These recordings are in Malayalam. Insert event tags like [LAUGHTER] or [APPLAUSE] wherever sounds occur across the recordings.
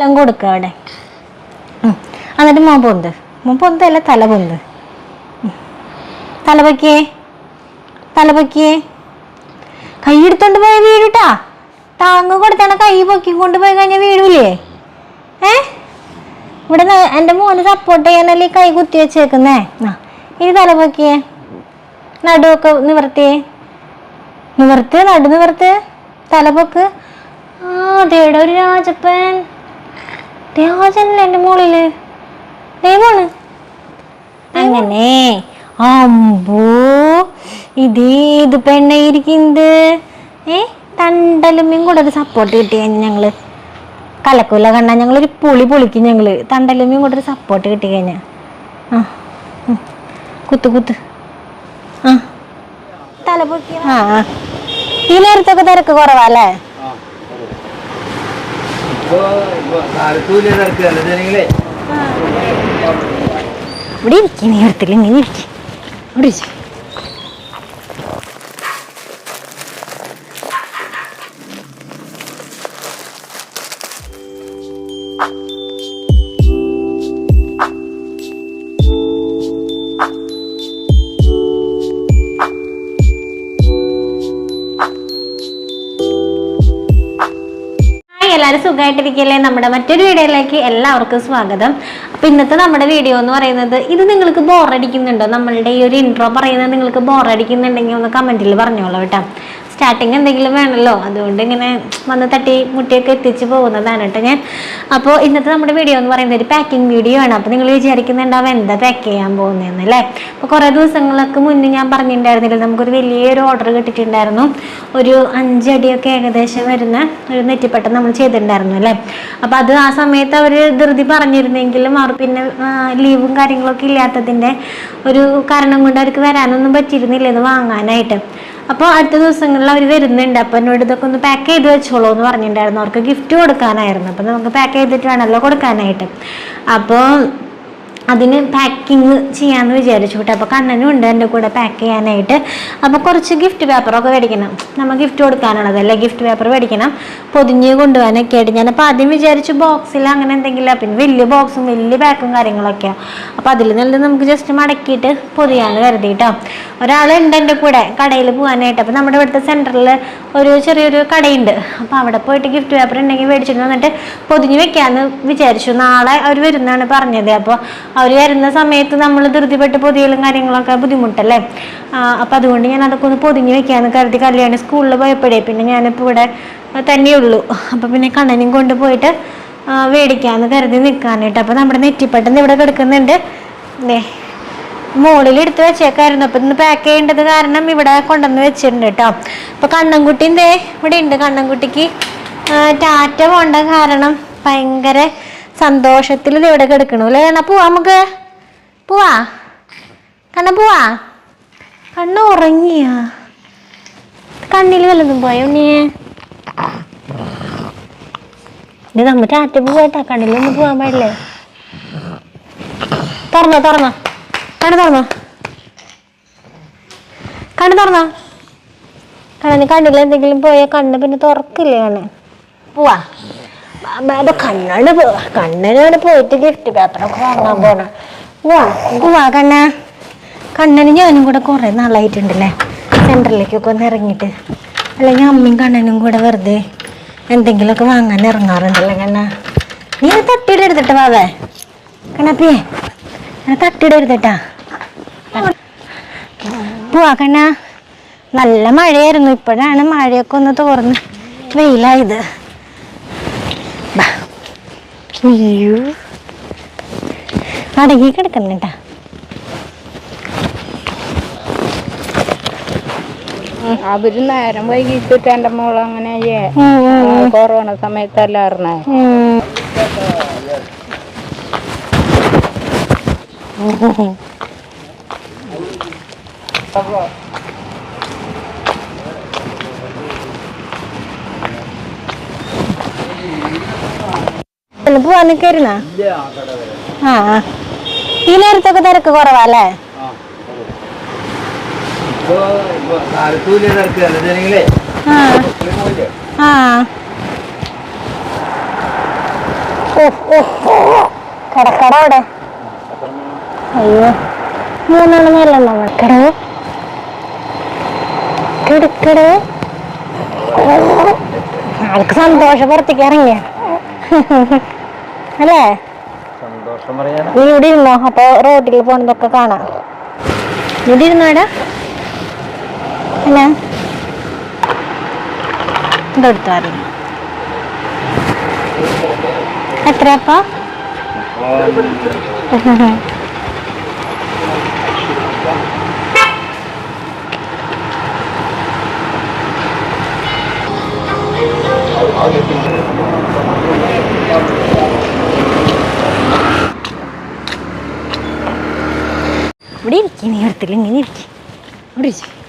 എല്ലാം കൊടുക്കുക അവിടെ. എന്നിട്ട് മോൻ പൊന്ത്. മോൻ പൊന്തല്ല തല പൊന്ത്. ഉം. തല പൊക്കിയേ. തല കൈ എടുത്തോണ്ട് പോയ വീടുട്ടാ താങ്ങ് കൊടുത്താണ് കൈ പൊക്കി കൊണ്ടുപോയി കഴിഞ്ഞാൽ വീഴൂലേ? ഏ? ഇവിടെ എന്റെ മോന് സപ്പോർട്ട് ചെയ്യാനല്ലേ ഈ കൈ കുത്തി വെച്ചേക്കുന്നേ? ആ. ഇനി തല പൊക്കിയേ. നടുവൊക്കെ നിവർത്തിയേ. നിവർത്ത് നടു നിവർത്ത് തലപൊക്ക് ആ അതേടെ ഒരു രാജപ്പൻ. രാജനല്ലേ എന്റെ മോളിൽ? ദൈവമാണ്. അങ്ങനെ അമ്പോ ഇതേത് പെണ്ണയിരിക്കുന്നത് ഏ തണ്ടലുമ്മയും കൂടെ ഒരു സപ്പോർട്ട് കിട്ടിയ ഞങ്ങൾ. കലക്കൂല കണ്ടാൽ ഞങ്ങളൊരു പുളി പൊളിക്കും ഞങ്ങൾ. തണ്ടലുമ്മയും കൂടെ ഒരു സപ്പോർട്ട് കിട്ടി കഴിഞ്ഞാൽ ആ. കുത്ത് കുത്ത്. ആ. തല പൊക്കി ആ. ഈ നേരത്തൊക്കെ തിരക്ക് കുറവാല്ലേ ഇവിടെ ഇരിക്കും നേരത്തിൽ ഇങ്ങനെ ഇരിക്കും. ഇവിടെ ഇരിക്ക്. സുഖമായിട്ടിരിക്കല്ലേ നമ്മുടെ മറ്റൊരു വീഡിയോയിലേക്ക് എല്ലാവർക്കും സ്വാഗതം. അപ്പൊ ഇന്നത്തെ നമ്മുടെ വീഡിയോ എന്ന് പറയുന്നത് ഇത് നിങ്ങൾക്ക് ബോറടിക്കുന്നുണ്ടോ നമ്മളുടെ ഈ ഒരു ഇൻട്രോ പറയുന്നത് നിങ്ങൾക്ക് ബോറടിക്കുന്നുണ്ടെങ്കിൽ ഒന്ന് കമന്റിൽ പറഞ്ഞോളൂ കേട്ടോ. സ്റ്റാർട്ടിങ് എന്തെങ്കിലും വേണമല്ലോ അതുകൊണ്ട് ഇങ്ങനെ വന്ന് തട്ടി മുട്ടിയൊക്കെ എത്തിച്ച് പോകുന്നതാണ് കേട്ടോ ഞാൻ. അപ്പോൾ ഇന്നത്തെ നമ്മുടെ വീഡിയോ എന്ന് പറയുന്നത് ഒരു പാക്കിംഗ് വീഡിയോ ആണ്. അപ്പോൾ നിങ്ങൾ വിചാരിക്കുന്നുണ്ടാവും എന്താ പാക്ക് ചെയ്യാൻ പോകുന്നതെന്ന് അല്ലേ? അപ്പോൾ കുറേ ദിവസങ്ങളൊക്കെ മുന്നേ ഞാൻ പറഞ്ഞിട്ടുണ്ടായിരുന്നില്ല നമുക്കൊരു വലിയൊരു ഓർഡർ കിട്ടിയിട്ടുണ്ടായിരുന്നു. ഒരു അഞ്ചടിയൊക്കെ ഏകദേശം വരുന്ന ഒരു നെറ്റിപ്പട്ടം നമ്മൾ ചെയ്തിട്ടുണ്ടായിരുന്നു അല്ലേ? അപ്പോൾ അത് ആ സമയത്ത് അവർ ധൃതി പറഞ്ഞിരുന്നെങ്കിലും അവർ പിന്നെ ലീവും കാര്യങ്ങളൊക്കെ ഇല്ലാത്തതിന്റെ ഒരു കാരണം കൊണ്ട് അവർക്ക് വരാനൊന്നും പറ്റിയിരുന്നില്ല ഇത് വാങ്ങാനായിട്ട്. അപ്പോൾ അടുത്ത ദിവസങ്ങളിൽ അവർ വരുന്നുണ്ട്. അപ്പം എന്നോട് ഇതൊക്കെ ഒന്ന് പാക്ക് ചെയ്ത് വെച്ചോളൂ എന്ന് പറഞ്ഞിട്ടുണ്ടായിരുന്നു. അവർക്ക് ഗിഫ്റ്റ് കൊടുക്കാനായിരുന്നു. അപ്പോൾ നമുക്ക് പാക്ക് ചെയ്തിട്ട് വേണമല്ലോ കൊടുക്കാനായിട്ട്. അപ്പോൾ അതിന് പാക്കിങ് ചെയ്യാമെന്ന് വിചാരിച്ചു കേട്ടോ. അപ്പോൾ കണ്ണനും ഉണ്ട് എന്റെ കൂടെ പാക്ക് ചെയ്യാനായിട്ട്. അപ്പോൾ കുറച്ച് ഗിഫ്റ്റ് പേപ്പറൊക്കെ മേടിക്കണം. നമ്മൾ ഗിഫ്റ്റ് കൊടുക്കാനുള്ളതല്ലേ ഗിഫ്റ്റ് പേപ്പർ മേടിക്കണം. പൊതിഞ്ഞ് കൊണ്ടുപോകാനൊക്കെ ആയിട്ട്. ഞാൻ അപ്പോൾ ആദ്യം വിചാരിച്ചു ബോക്സിൽ അങ്ങനെ എന്തെങ്കിലും പിന്നെ വലിയ ബോക്സും വലിയ പാക്കും കാര്യങ്ങളൊക്കെയാണ് അപ്പോൾ അതിൽ നിന്ന് നമുക്ക് ജസ്റ്റ് മടക്കിയിട്ട് പൊതിയാന്ന് കരുതി കേട്ടോ ഒരാളുണ്ട് എന്റെ കൂടെ കടയിൽ പോകാനായിട്ട്. അപ്പോൾ നമ്മുടെ ഇവിടുത്തെ സെന്ററിൽ ഒരു ചെറിയൊരു കടയുണ്ട്. അപ്പോൾ അവിടെ പോയിട്ട് ഗിഫ്റ്റ് പേപ്പർ ഉണ്ടെങ്കിൽ മേടിച്ചിട്ട് വന്നിട്ട് പൊതിഞ്ഞ് വെക്കാമെന്ന് വിചാരിച്ചു. നാളെ അവർ വരുന്നതാണ് പറഞ്ഞത്. അപ്പോൾ അവർ വരുന്ന സമയത്ത് നമ്മൾ ധൃതിപ്പെട്ട് പൊതിയലും കാര്യങ്ങളൊക്കെ ബുദ്ധിമുട്ടല്ലേ? അപ്പം അതുകൊണ്ട് ഞാൻ അതൊക്കെ ഒന്ന് പൊതിഞ്ഞ് വെക്കാമെന്ന് കരുതി കല്യാണി സ്കൂളിൽ പോയപ്പോഴേ പിന്നെ ഞാനിപ്പോൾ ഇവിടെ തന്നെയുള്ളൂ അപ്പോൾ പിന്നെ കണ്ണനും കൊണ്ട് പോയിട്ട് ആ, മേടിക്കാമെന്ന് കരുതി നിൽക്കാനായിട്ട് അപ്പോൾ നമ്മുടെ നെറ്റിപ്പട്ടം ഇവിടെ കിടക്കുന്നുണ്ട്. ദേ മുകളിൽ എടുത്ത് വെച്ചേക്കായിരുന്നു. അപ്പം ഇന്ന് പാക്ക് ചെയ്യേണ്ടത് കാരണം ഇവിടെ കൊണ്ടുവന്ന് വെച്ചിട്ടുണ്ട് കേട്ടോ. അപ്പം കണ്ണൻകുട്ടിന്റെ ഇവിടെ ഉണ്ട് കണ്ണൻകുട്ടിക്ക്. ടാറ്റ പോണ്ട കാരണം ഭയങ്കര സന്തോഷത്തിൽ ഇവിടെ കിടക്കണു അല്ലേ? കണ്ണ പോവാ നമുക്ക്. പോവാ. കണ്ണ പോവാ. കണ്ണ് ഉറങ്ങിയ. കണ്ണിൽ വല്ലതും പോയോ ഉണ്ണിയെ ഇത് നമ്മ പോയിട്ടാ പോവാട്ടാ കണ്ണിലൊന്നും പോവാൻ പാടില്ലേ? തുറന്നോ തുറന്നോ. കണ്ണ് തുറന്നോ. കണ്ണ് തുറന്നോ. കണ്ണിന് കണ്ണിൽ എന്തെങ്കിലും പോയാൽ കണ്ണ് പിന്നെ തുറക്കില്ലേ കണ്ണ്? പോവാ. ബാബാടെ കണ്ണാണ് പോവാ കണ്ണിനാണ് പോയിട്ട് ഗിഫ്റ്റ് പേപ്പറൊക്കെ വാങ്ങാൻ പോണ. ഇത് വാ കണ്ണ. കണ്ണന് ഞാനും കൂടെ കുറേ നാളായിട്ടുണ്ടല്ലേ. സെന്ററിലേക്കൊക്കെ ഒന്ന് ഇറങ്ങിയിട്ട്. അല്ലെങ്കിൽ അമ്മയും കണ്ണനും കൂടെ വെറുതെ എന്തെങ്കിലുമൊക്കെ വാങ്ങാൻ ഇറങ്ങാറുണ്ടല്ലേ കണ്ണ. നീ തട്ടിയുടെ എടുത്തിട്ട് വാവേ കണ്ണപ്പിയേ തട്ടിയുടെ എടുത്തിട്ടാ. പോവാ കണ്ണ. നല്ല മഴയായിരുന്നു. ഇപ്പോഴാണ് മഴയൊക്കെ ഒന്ന് തോർന്ന് വെയിലായത്. അയ്യോ. അടങ്ങി കിടക്കുന്നുണ്ടാ അവർ നേരം വൈകിട്ട് എന്റെ മോൾ അങ്ങനെ കൊറോണ സമയത്തല്ല [LAUGHS] അറിഞ്ഞേ പോവാൻ നിൽക്കായിരുന്നാ ആ. ഈ നേരത്തൊക്കെ തിരക്ക് കുറവല്ലേ കിടക്കട അവിടെ. അയ്യോ. മൂന്നെണ്ണം മേലെണ്ണോ കിടവ് കിടക്കട. ആൾക്ക് സന്തോഷം പുറത്തേക്ക് ഇറങ്ങിയ. അല്ലേ? സന്തോഷം പറയാൻ നീ ഇവിടെ ഇരുന്നോ? അപ്പൊ റോഡിൽ പോണതൊക്കെ കാണാം. ഇവിടെ ഇരുന്നോടാ അല്ല? ഇതെടുത്തു അറിയാം എത്രയപ്പ ഇവിടെ ഇരിക്കും നീ എടുത്തില്ല ഇങ്ങനെ ഇരിക്കും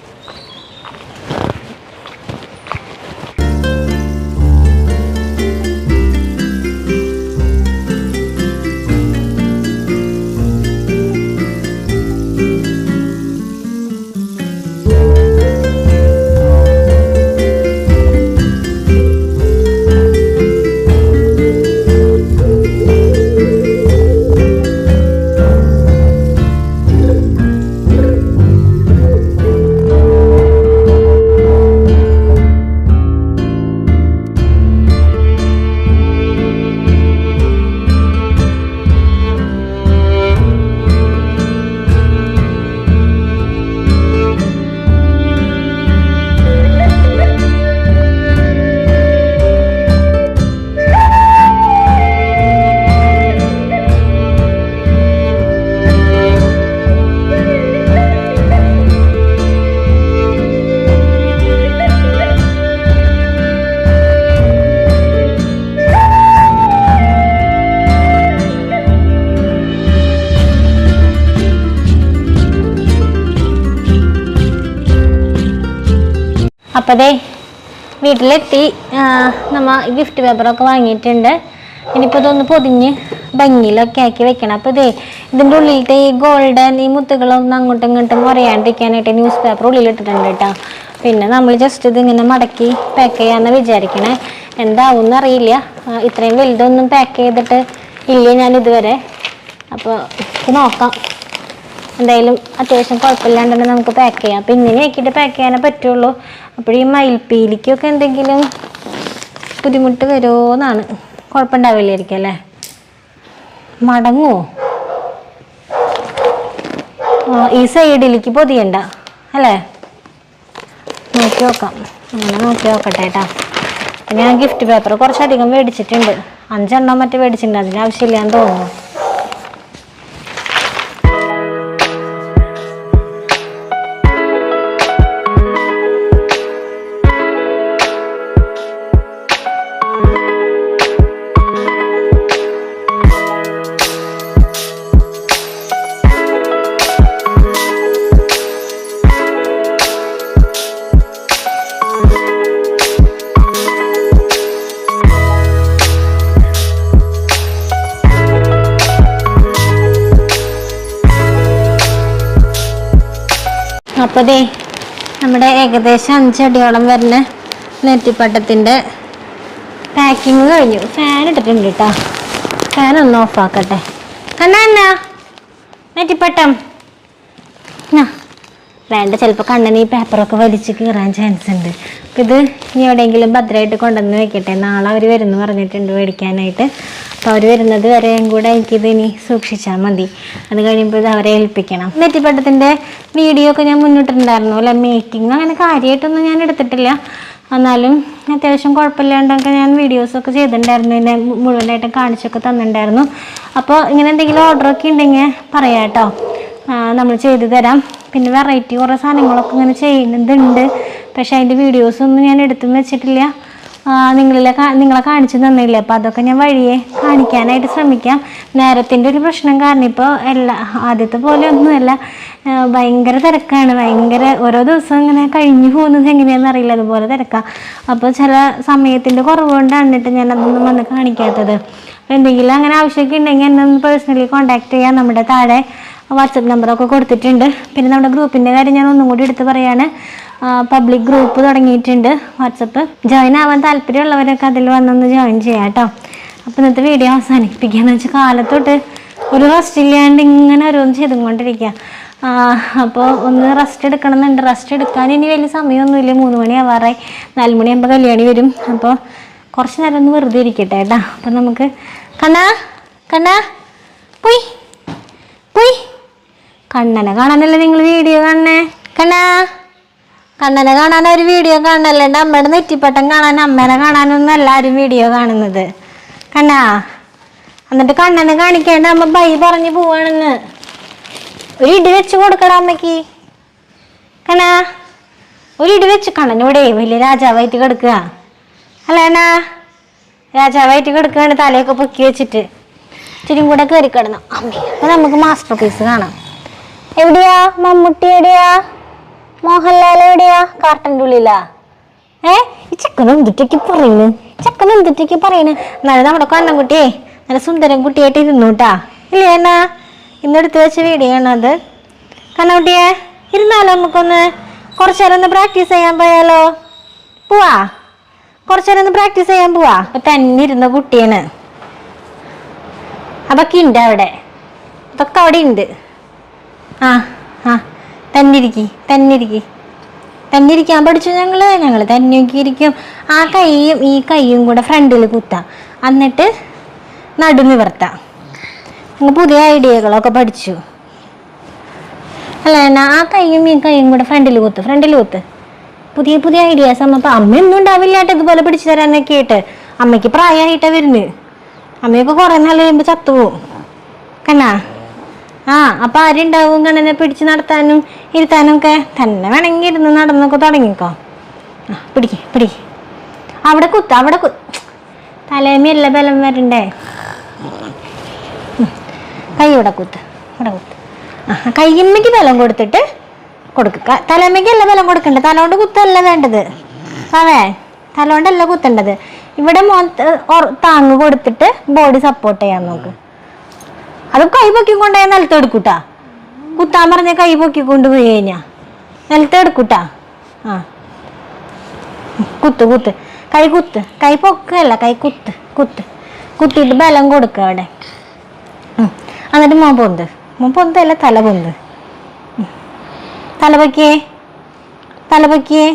ദേ വീട്ടിലെത്തി. നമ്മൾ നമ്മ ഗിഫ്റ്റ് പേപ്പറൊക്കെ വാങ്ങിയിട്ടുണ്ട്. ഇനിയിപ്പോൾ ഇതൊന്ന് പൊതിഞ്ഞ് ഭംഗിയിലൊക്കെ ആക്കി വെക്കണം. അപ്പോൾ ഇതേ ഇതിന്റെ ഉള്ളിലത്തെ ഈ ഗോൾഡൻ ഈ മുത്തുകളൊന്നും അങ്ങോട്ടും ഇങ്ങോട്ടും കുറയാണ്ടിരിക്കാനായിട്ട് ന്യൂസ് പേപ്പർ ഉള്ളിലിട്ടിട്ടുണ്ട് കേട്ടോ. പിന്നെ നമ്മൾ ജസ്റ്റ് ഇതിങ്ങനെ മടക്കി പാക്ക് ചെയ്യാമെന്ന് വിചാരിക്കണേ. എന്താവും എന്നറിയില്ല ഇത്രയും വലുതൊന്നും പാക്ക് ചെയ്തിട്ട് ഇല്ല ഞാൻ ഇതുവരെ അപ്പോൾ നോക്കാം. എന്തായാലും അത്യാവശ്യം കുഴപ്പമില്ലാണ്ട് തന്നെ നമുക്ക് പാക്ക് ചെയ്യാം. അപ്പം ഇങ്ങനെ ആക്കിയിട്ട് പാക്ക് ചെയ്യാനേ പറ്റുള്ളൂ. അപ്പോൾ ഈ മയിൽപ്പീലിക്കൊക്കെ എന്തെങ്കിലും ബുദ്ധിമുട്ട് വരുമോ എന്നാണ് കുഴപ്പമുണ്ടാവില്ലായിരിക്കും അല്ലേ? മടങ്ങുമോ ഈ സൈഡിലേക്ക് പൊതിയണ്ട അല്ലേ? നോക്കി നോക്കാം. അങ്ങനെ നോക്കി നോക്കട്ടെ കേട്ടോ ഞാൻ ഗിഫ്റ്റ് പേപ്പർ കുറച്ചധികം മേടിച്ചിട്ടുണ്ട്. അഞ്ചെണ്ണം മറ്റേ മേടിച്ചിട്ടുണ്ട്. അതിന് ആവശ്യമില്ലാന്ന് തോന്നുന്നു. അപ്പോൾ ദേ നമ്മുടെ ഏകദേശം അഞ്ചടിയോളം വരുന്ന നെറ്റിപ്പട്ടത്തിന്റെ പാക്കിങ് കഴിഞ്ഞു. ഫാൻ ഇട്ടിട്ടുണ്ട് കേട്ടോ ഫാൻ ഒന്ന് ഓഫാക്കട്ടെ കണ്ണാ എന്നാ നെറ്റിപ്പട്ടം. ആ വേണ്ട ചിലപ്പോൾ കണ്ണന് ഈ പേപ്പറൊക്കെ വലിച്ച് കീറാൻ ചാൻസ് ഉണ്ട്. അപ്പം ഇത് ഇനി എവിടെയെങ്കിലും ഭദ്രമായിട്ട് കൊണ്ടുവന്ന് വെക്കട്ടെ. നാളെ അവർ വരുന്നു പറഞ്ഞിട്ടുണ്ട് മേടിക്കാനായിട്ട്. അപ്പോൾ അവർ വരുന്നത് വരെയും കൂടെ എനിക്കിത് ഇനി സൂക്ഷിച്ചാൽ മതി. അത് കഴിയുമ്പോൾ ഇത് അവരെ ഏൽപ്പിക്കണം. നെറ്റിപ്പട്ടത്തിന്റെ വീഡിയോ ഒക്കെ ഞാൻ മുന്നിട്ടുണ്ടായിരുന്നു അല്ല മേക്കിംഗ് അങ്ങനെ കാര്യമായിട്ടൊന്നും ഞാൻ എടുത്തിട്ടില്ല. എന്നാലും അത്യാവശ്യം കുഴപ്പമില്ലാണ്ടൊക്കെ ഞാൻ വീഡിയോസൊക്കെ ചെയ്തിട്ടുണ്ടായിരുന്നു. എന്നെ മുഴുവനായിട്ട് കാണിച്ചൊക്കെ തന്നിട്ടുണ്ടായിരുന്നു. അപ്പോൾ ഇങ്ങനെ എന്തെങ്കിലും ഓർഡറൊക്കെ ഉണ്ടെങ്കിൽ പറയാം കേട്ടോ നമ്മൾ ചെയ്തു തരാം. പിന്നെ വെറൈറ്റി കുറേ സാധനങ്ങളൊക്കെ ഇങ്ങനെ ചെയ്യുന്നുണ്ട്. പക്ഷേ അതിന്റെ വീഡിയോസൊന്നും ഞാൻ എടുത്തും വെച്ചിട്ടില്ല. നിങ്ങളിലെ നിങ്ങളെ കാണിച്ചു തന്നില്ല? അപ്പോൾ അതൊക്കെ ഞാൻ വഴിയെ കാണിക്കാനായിട്ട് ശ്രമിക്കാം. നേരത്തിന്റെ ഒരു പ്രശ്നം കാരണം ഇപ്പോൾ എല്ലാ ആദ്യത്തെ പോലെ ഒന്നുമല്ല. ഭയങ്കര തിരക്കാണ്. ഭയങ്കര ഓരോ ദിവസം ഇങ്ങനെ കഴിഞ്ഞു പോകുന്നത് എങ്ങനെയാണെന്ന് അറിയില്ല. അതുപോലെ തിരക്കാം. അപ്പോൾ ചില സമയത്തിന്റെ കുറവുകൊണ്ടാണ് എന്നിട്ട് ഞാൻ അതൊന്നും വന്ന് കാണിക്കാത്തത്. എന്തെങ്കിലും അങ്ങനെ ആവശ്യമൊക്കെ ഉണ്ടെങ്കിൽ എന്നെ ഒന്ന് പേഴ്സണലി കോൺടാക്ട് ചെയ്യാം. നമ്മുടെ താഴെ വാട്സപ്പ് നമ്പറൊക്കെ കൊടുത്തിട്ടുണ്ട്. പിന്നെ നമ്മുടെ ഗ്രൂപ്പിന്റെ കാര്യം ഞാൻ ഒന്നും കൂടി എടുത്ത് പറയാണ്. പബ്ലിക് ഗ്രൂപ്പ് തുടങ്ങിയിട്ടുണ്ട് വാട്സപ്പ് ജോയിൻ ആവാൻ താല്പര്യമുള്ളവരൊക്കെ അതിൽ വന്നൊന്ന് ജോയിൻ ചെയ്യാം കേട്ടോ. അപ്പം ഇന്നത്തെ വീഡിയോ അവസാനിപ്പിക്കുകയെന്ന് വെച്ചാൽ കാലത്തൊട്ട് ഒരു റെസ്റ്റ് ഇല്ലാണ്ട് ഇങ്ങനെ ഓരോന്ന് ചെയ്തുകൊണ്ടിരിക്കുക. അപ്പോൾ ഒന്ന് റെസ്റ്റ് എടുക്കണം എന്നുണ്ട് റെസ്റ്റ് എടുക്കാൻ ഇനി വലിയ സമയമൊന്നുമില്ല. മൂന്ന് മണി ആവാറായി. നാല് മണിയാകുമ്പോൾ കല്യാണി വരും. അപ്പോൾ കുറച്ച് നേരം ഒന്ന് വെറുതെ ഇരിക്കട്ടെ കേട്ടോ. അപ്പം നമുക്ക് കണ്ണാ കണ്ണാ പോയി. കണ്ണനെ കാണാനല്ലേ നിങ്ങൾ വീഡിയോ കാണണേ കണ്ണാ? കണ്ണനെ കാണാൻ ഒരു വീഡിയോ കാണണല്ലേ? അമ്മയുടെ നെറ്റിപ്പട്ടം കാണാൻ അമ്മേനെ കാണാനൊന്നും എല്ലാവരും വീഡിയോ കാണുന്നത്. കണ്ണാ? എന്നിട്ട് കണ്ണനെ കാണിക്കേണ്ട അമ്മ ബൈ പറഞ്ഞു പോവാണെന്ന്. ഒരു ഇടി വെച്ച് കൊടുക്കടാ അമ്മയ്ക്ക്. കണ്ണാ? ഒരു ഇടി വെച്ച് കണ്ണനൂടെ വലിയ രാജാവായിട്ട് കിടക്കുക. അല്ലേനാ രാജാവായിട്ട് കിടക്കുകയാണ് തലയൊക്കെ പൊക്കി വെച്ചിട്ട്. ഇച്ചിരി കൂടെ കയറി കിടന്നു. അമ്മേ നമുക്ക് മാസ്റ്റർ പീസ് കാണാം. എവിടെയാ? മമ്മൂട്ടി എവിടെയാ? മോഹൻലാൽ എവിടെയാ? കാർട്ടന്റെ ഉള്ളിലാ. ഏ? ഈ ചെക്കനും എന്തിട്ടൊക്കെ പറയുന്നു ചെക്കനും എന്തിട്ടൊക്കെ പറയണ്? എന്നാലും നമ്മുടെ കണ്ണൻകുട്ടിയെ നല്ല സുന്ദരം കുട്ടിയായിട്ട് ഇരുന്നു കേട്ടാ ഇല്ലേ എന്നാ ഇന്നെടുത്ത് വെച്ച വീഡിയോ ആണ് അത്? കണ്ണൻകുട്ടിയെ ഇരുന്നാലോ നമുക്കൊന്ന്? കുറച്ചു നേരം ഒന്ന് പ്രാക്ടീസ് ചെയ്യാൻ പോയാലോ? പോവാ. കുറച്ചു നേരം ഒന്ന് പ്രാക്ടീസ് ചെയ്യാൻ പോവാ. അപ്പൊ തന്നെ ഇരുന്ന കുട്ടിയാണ്. അതൊക്കെ ഉണ്ട് അവിടെ. അതൊക്കെ അവിടെ ഉണ്ട് ആ ആ. തന്നിരിക്കി തന്നിരിക്കി. തന്നിരിക്കാൻ പഠിച്ചു ഞങ്ങൾ ഞങ്ങൾ തന്നെയൊക്കെ ഇരിക്കും. ആ കൈയും ഈ കൈയും കൂടെ ഫ്രണ്ടിൽ കുത്താം. എന്നിട്ട് നടു നിവർത്താം ഞങ്ങൾ പുതിയ ഐഡിയകളൊക്കെ പഠിച്ചു. അല്ല എന്നാ ആ കൈയും ഈ കൈയും കൂടെ ഫ്രണ്ടിൽ കുത്ത് ഫ്രണ്ടിൽ കുത്ത്. പുതിയ പുതിയ ഐഡിയാസ് അമ്മ അപ്പം അമ്മയൊന്നും ഉണ്ടാവില്ല ഇതുപോലെ പിടിച്ചു തരാനൊക്കെ ആയിട്ട്. അമ്മയ്ക്ക് പ്രായമായിട്ടാണ് വരുന്നത്. അമ്മയൊക്കെ കുറേ നാൾ കഴിയുമ്പോൾ ചത്തുപോകും കണ്ണാ? ആ അപ്പൊ ആരുണ്ടാവും കണ്ണനെ പിടിച്ച് നടത്താനും ഇരുത്താനും ഒക്കെ തന്നെ വേണമെങ്കിൽ ഇരുന്ന് നടന്നൊക്കെ തുടങ്ങിക്കോ. ആ പിടിക്ക് പിടിക്ക്. അവിടെ കുത്ത് അവിടെ കു തലേമയല്ല ബലം വരണ്ടേ. കൈ ഇവിടെ കുത്ത് ഇവിടെ കുത്ത്. ആ കയ്യമ്മയ്ക്ക് ബലം കൊടുത്തിട്ട് കൊടുക്കുക തലേമ്മയ്ക്കല്ല ബലം കൊടുക്കണ്ടേ? തലോണ്ട് കുത്തല്ല വേണ്ടത്. അതേ തലോണ്ടല്ല കുത്തേണ്ടത്. ഇവിടെ മോ താങ്ങ് കൊടുത്തിട്ട് ബോഡി സപ്പോർട്ട് ചെയ്യാൻ നോക്ക്. അത് കൈ പൊക്കി കൊണ്ടുപോയാൽ നിലത്ത് എടുക്കൂട്ടാ കുത്താൻ പറഞ്ഞ കൈ പൊക്കി കൊണ്ടുപോയി കഴിഞ്ഞാ. നിലത്ത് എടുക്കൂട്ടാ ആ. കുത്ത് കുത്ത്. കൈ കുത്ത്. കൈ പൊക്കല്ല കൈ കുത്ത് കുത്ത്. കുത്തിയിട്ട് ബലം കൊടുക്കുക അവിടെ. എന്നിട്ട് മോൻ പൊന്ത്. മോൻ പൊന്തല്ല തല പൊന്ത്. തല പൊക്കിയേ. തല പൊക്കിയേ.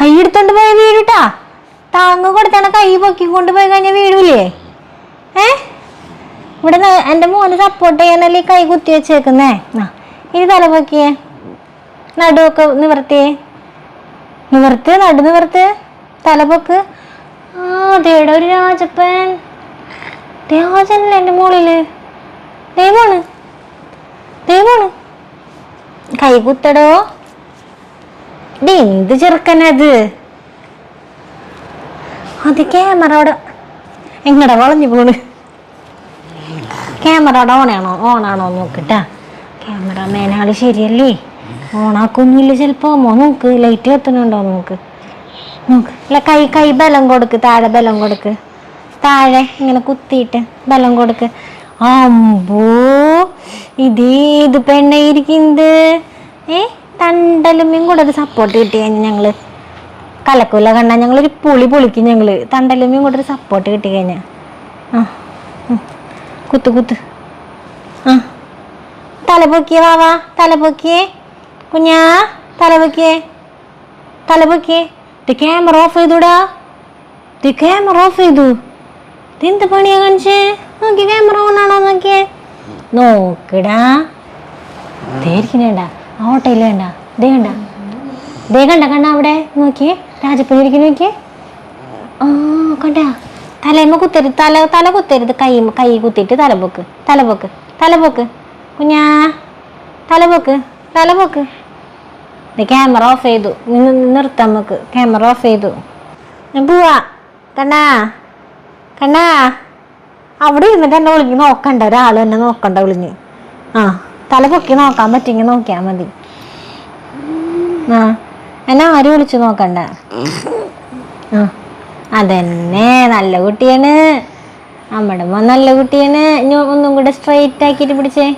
കൈ എടുത്തോണ്ട് പോയ വീടുട്ടാ താങ്ങ് കൊടുത്താണ് കൈ പൊക്കി കൊണ്ടുപോയി കഴിഞ്ഞാൽ വീഴൂലേ? ഏ? ഇവിടെ എന്റെ മോന് സപ്പോർട്ട് ചെയ്യാനല്ലേ കൈ കുത്തി വെച്ചേക്കുന്നേ? ആ ഇനി തല പൊക്കിയേ. നടുവൊക്കെ നിവർത്തിയേ. നിവർത്ത് നടു നിവർത്ത് തലപൊക്ക് ആ അതേടെ ഒരു രാജപ്പൻ. രാജനല്ലേ എന്റെ മോളിൽ? ദൈവമാണ്. ദൈവമാണ്. കൈ കുത്തടോ. എന്ത് ചെറുക്കനത് അത് ക്യാമറ അവിടെ. എങ്ങടെ വളഞ്ഞു പോണ്? ക്യാമറയുടെ ഓണാണോ? ഓണാണോ നോക്കട്ടാ. ക്യാമറ മേനാൾ ശരിയല്ലേ? ഓണാക്കൊന്നുമില്ല ചിലപ്പോ. മോ നോക്ക് ലൈറ്റ് കത്തുന്നുണ്ടോ നോക്ക്. നോക്ക്. അല്ല കൈ കൈ ബലം കൊടുക്ക് താഴെ ബലം കൊടുക്ക്. താഴെ ഇങ്ങനെ കുത്തിയിട്ട് ബലം കൊടുക്ക്. അമ്പോ ഇതേത് പെണ്ണയിരിക്കുന്നത് ഏ തണ്ടലുമ്മയും കൂടെ ഒരു സപ്പോർട്ട് കിട്ടി കഴിഞ്ഞാൽ ഞങ്ങൾ. കലക്കൂല കണ്ടാൽ ഞങ്ങളൊരു പുളി പൊളിക്കും ഞങ്ങൾ. തണ്ടലുമ്മയും കൂടെ ഒരു സപ്പോർട്ട് കിട്ടി കഴിഞ്ഞാൽ ആ. കുത്ത് കുത്ത് ആ. തല പൊക്കിയേ വാവാ തല കുഞ്ഞാ തല പൊക്കിയേ. തല ഇത് ക്യാമറ ഓഫ് ചെയ്തൂടാ. ദി ക്യാമറ ഓഫ് ചെയ്തു. എന്ത് പണിയാ കാണിച്ചേ? നോക്കി ക്യാമറ ഓൺ ആണോ നോക്കിയേ. നോക്കിടാ. ദേരിക്കണേണ്ട ആ ഓട്ടയിൽ വേണ്ട ദേ കണ്ട. ദേ കണ്ട കണ്ട അവിടെ. നോക്കിയേ. രാജപ്പൻ ഇരിക്കുന്നു നോക്കിയേ. ആ കണ്ട. തലേമ്മ കുത്തരുത് തല തല കുത്തരുത് കൈ കൈ കുത്തിയിട്ട് തലപൊക്ക് തലപൊക്ക് തലപൊക്ക് കുഞ്ഞാ തലപൊക്ക് തലപൊക്ക് ക്യാമറ ഓഫ് ചെയ്തു. നിർത്താം നമുക്ക്. ക്യാമറ ഓഫ് ചെയ്തു. ഞാൻ പോവാ. കണ്ണാ കണ്ണാ. അവിടെ ഇരുന്നിട്ട് എന്നെ വിളിഞ്ഞ് നോക്കണ്ട. ഒരാൾ എന്നെ നോക്കണ്ട വിളിഞ്ഞ്. ആ തല പൊക്കി നോക്കാൻ പറ്റിങ്ങി നോക്കിയാൽ മതി. ആ എന്നെ ആരും വിളിച്ചു നോക്കണ്ട. ആ. അതന്നെ നല്ല കുട്ടിയാണ്. നമ്മുടെ മോൻ നല്ല കുട്ടിയാണ്. ഇനി ഒന്നും കൂടെ സ്ട്രെയിറ്റ് ആക്കിയിട്ട് പിടിച്ചേ.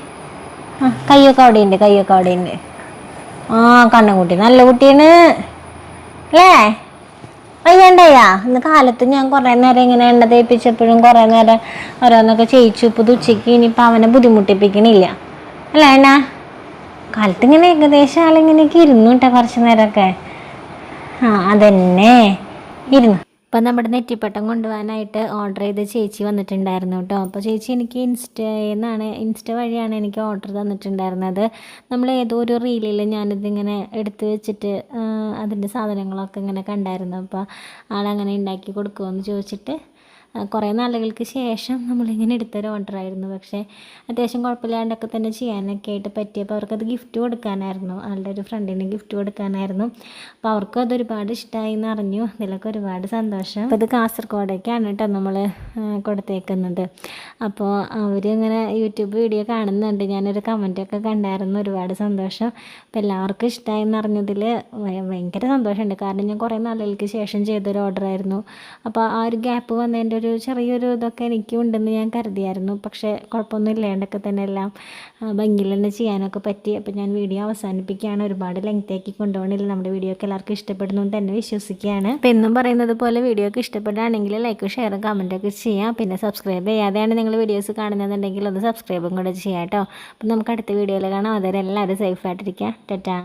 ആ കയ്യൊക്കെ അവിടെ ഉണ്ട് കയ്യൊക്കെ അവിടെ ഉണ്ട് ആ കണ്ണൻകുട്ടി നല്ല കുട്ടിയാണ്. അല്ലേ? വയ്യണ്ടയ്യാ ഇന്ന് കാലത്ത് ഞാൻ കുറേ നേരം ഇങ്ങനെ എണ്ണ തേപ്പിച്ചപ്പോഴും കുറേ നേരം ഓരോന്നൊക്കെ ചെയ്യിച്ചു. ഇപ്പോൾ ഉച്ചയ്ക്ക് ഇനിയിപ്പോൾ അവനെ ബുദ്ധിമുട്ടിപ്പിക്കണില്ല. അല്ല എന്നാ കാലത്ത് ഇങ്ങനെ ഏകദേശം ആളിങ്ങനെയൊക്കെ ഇരുന്നു കേട്ടോ കുറച്ച് നേരമൊക്കെ. ആ അതന്നെ. ഇരുന്നു. അപ്പം നമ്മുടെ നെറ്റിപ്പട്ടം കൊണ്ടുപോകാനായിട്ട് ഓർഡർ ചെയ്ത ചേച്ചി വന്നിട്ടുണ്ടായിരുന്നു കേട്ടോ. അപ്പോൾ ചേച്ചി എനിക്ക് ഇൻസ്റ്റയിൽ നിന്നാണ് ഇൻസ്റ്റ വഴിയാണ് എനിക്ക് ഓർഡർ തന്നിട്ടുണ്ടായിരുന്നത്. നമ്മൾ ഏതോ ഒരു റീലിൽ ഞാനിതിങ്ങനെ എടുത്തു വെച്ചിട്ട് അതിന്റെ സാധനങ്ങളൊക്കെ ഇങ്ങനെ കണ്ടായിരുന്നു. അപ്പോൾ ആളങ്ങനെ ഉണ്ടാക്കി കൊടുക്കുമോ ചോദിച്ചിട്ട് കുറേ നാളുകൾക്ക് ശേഷം നമ്മളിങ്ങനെ എടുത്തൊരു ഓർഡറായിരുന്നു പക്ഷേ അത്യാവശ്യം കുഴപ്പമില്ലാണ്ടൊക്കെ തന്നെ ചെയ്യാനൊക്കെ ആയിട്ട് പറ്റിയപ്പോൾ അവർക്കത് ഗിഫ്റ്റ് കൊടുക്കാനായിരുന്നു. ആളുടെ ഒരു ഫ്രണ്ടിന് ഗിഫ്റ്റ് കൊടുക്കാനായിരുന്നു. അപ്പോൾ അവർക്കും അതൊരുപാട് ഇഷ്ടമായി എന്ന് അറിഞ്ഞു. ഇതിലൊക്കെ ഒരുപാട് സന്തോഷം. അപ്പോൾ ഇത് കാസർഗോഡേക്കാണ് കേട്ടോ നമ്മൾ കൊടുത്തേക്കുന്നത്. അപ്പോൾ അവരിങ്ങനെ യൂട്യൂബ് വീഡിയോ കാണുന്നുണ്ട്. ഞാനൊരു കമന്റൊക്കെ കണ്ടായിരുന്നു. ഒരുപാട് സന്തോഷം. അപ്പോൾ എല്ലാവർക്കും ഇഷ്ടമായി എന്ന് അറിഞ്ഞതിൽ ഭയങ്കര സന്തോഷമുണ്ട്. കാരണം ഞാൻ കുറേ നാളുകൾക്ക് ശേഷം ചെയ്തൊരു ഓർഡറായിരുന്നു അപ്പോൾ ആ ഒരു ഗ്യാപ്പ് വന്നതിന്റെ ഒരു ചെറിയൊരു ഇതൊക്കെ എനിക്കും ഉണ്ടെന്ന് ഞാൻ കരുതിയായിരുന്നു. പക്ഷേ കുഴപ്പമൊന്നും ഇല്ലാണ്ടൊക്കെ തന്നെ എല്ലാം ഭംഗിയിൽ തന്നെ ചെയ്യാനൊക്കെ പറ്റി. അപ്പോൾ ഞാൻ വീഡിയോ അവസാനിപ്പിക്കുകയാണ്. ഒരുപാട് ലെങ്ത് ആക്കി കൊണ്ടുപോകണില്ല. നമ്മുടെ വീഡിയോ ഒക്കെ എല്ലാവർക്കും ഇഷ്ടപ്പെടുന്നു തന്നെ വിശ്വസിക്കുകയാണ്. അപ്പോൾ എന്നും പറയുന്നത് പോലെ വീഡിയോ ഒക്കെ ഇഷ്ടപ്പെടുകയാണെങ്കിൽ ലൈക്ക് ഷെയർ കമന്റൊക്കെ ചെയ്യാം പിന്നെ സബ്സ്ക്രൈബ് ചെയ്യാതെയാണ് നിങ്ങൾ വീഡിയോസ് കാണുന്നതെന്നുണ്ടെങ്കിൽ ഒന്ന് സബ്സ്ക്രൈബും കൂടെ ചെയ്യാം കേട്ടോ. അപ്പോൾ നമുക്ക് അടുത്ത വീഡിയോയിൽ കാണാം. അതുവരെ എല്ലാവരും സേഫ് ടെറ്റാ ടാറ്റാ.